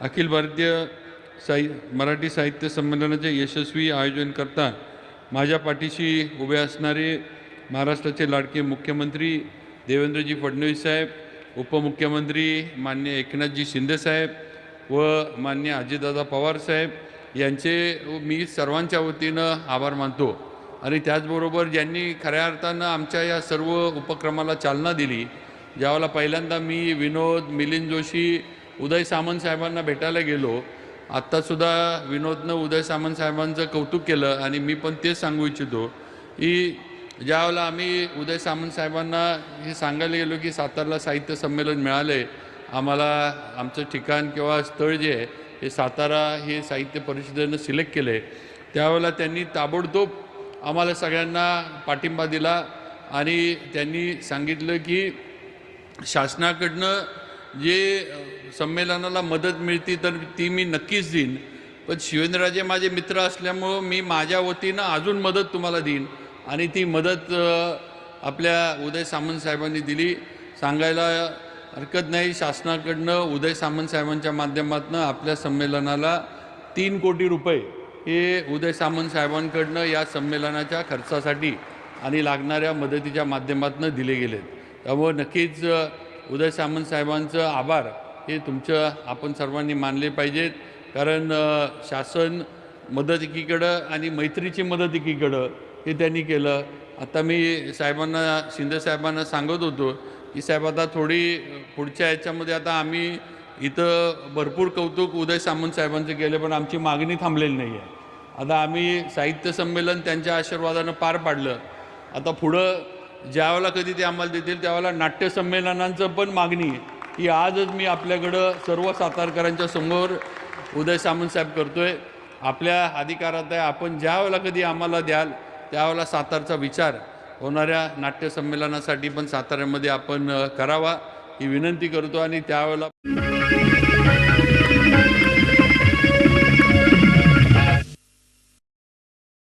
अखिल भारतीय साहि मराठी साहित्य संमेलनाचे यशस्वी आयोजन करता माझ्या पाठीशी उभे असणारे महाराष्ट्राचे लाडके मुख्यमंत्री देवेंद्रजी फडणवीस साहेब उपमुख्यमंत्री मान्य एकनाथजी शिंदेसाहेब व मान्य अजितदादा पवार साहेब यांचे मी सर्वांच्या वतीनं आभार मानतो. आणि त्याचबरोबर ज्यांनी खऱ्या अर्थानं आमच्या या सर्व उपक्रमाला चालना दिली ज्यावेळेला पहिल्यांदा मी विनोद मिलिंद जोशी उदय सामंत साहेबांना भेटायला गेलो. आत्तासुद्धा विनोदनं उदय सामंत साहेबांचं कौतुक केलं आणि मी पण तेच सांगू इच्छितो की ज्यावेळेला आम्ही उदय सामंत साहेबांना हे सांगायला गेलो की सातारला साहित्य संमेलन मिळाले आम्हाला आमचं ठिकाण किंवा स्थळ जे आहे हे सातारा हे साहित्य परिषदेनं सिलेक्ट केले. त्यावेळेला त्यांनी ताबडतोब आम्हाला सगळ्यांना पाठिंबा दिला आणि त्यांनी सांगितलं की शासनाकडनं जे संमेलनाला मदत मिळते तर ती मी नक्कीच देईन. पण शिवेंद्रराजे माझे मित्र असल्यामुळं मी माझ्या वतीनं अजून मदत तुम्हाला देईन. आणि ती मदत आपल्या उदय सामंत साहेबांनी दिली. सांगायला हरकत नाही शासनाकडनं उदय सामंत साहेबांच्या माध्यमातून आपल्या संमेलनाला तीन कोटी रुपये हे उदय सामंत साहेबांकडनं या संमेलनाच्या खर्चासाठी आणि लागणाऱ्या मदतीच्या माध्यमातून दिले गेलेत. त्यामुळं नक्कीच उदय सामंत साहेबांचं आभार. हे तुमचं आपण सर्वांनी मानले पाहिजेत. कारण शासन मदत एकीकडं आणि मैत्रीची मदत एकीकडं हे त्यांनी केलं. आता मी साहेबांना शिंदे साहेबांना सांगत होतो की साहेब आता थोडी पुढच्या याच्यामध्ये आता आम्ही इथं भरपूर कौतुक उदय सामंत साहेबांचं केलं पण आमची मागणी थांबलेली नाही आहे आता आम्ही साहित्य संमेलन त्यांच्या आशीर्वादानं पार पाडलं. आता पुढं ज्यावेळेला कधी ते आम्हाला देतील त्यावेळेला नाट्यसंमेलनांचं पण मागणी आहे. की आजच मी आपल्याकडं सर्व सातारकरांच्या समोर उदय सामंतसाहेब करतो करतोय. आपल्या अधिकारात आहे. आपण ज्या वेळेला कधी आम्हाला द्याल त्यावेळेला सातारचा विचार होणाऱ्या नाट्यसंमेलनासाठी पण साताऱ्यामध्ये आपण करावा ही विनंती करतो आणि त्यावेळेला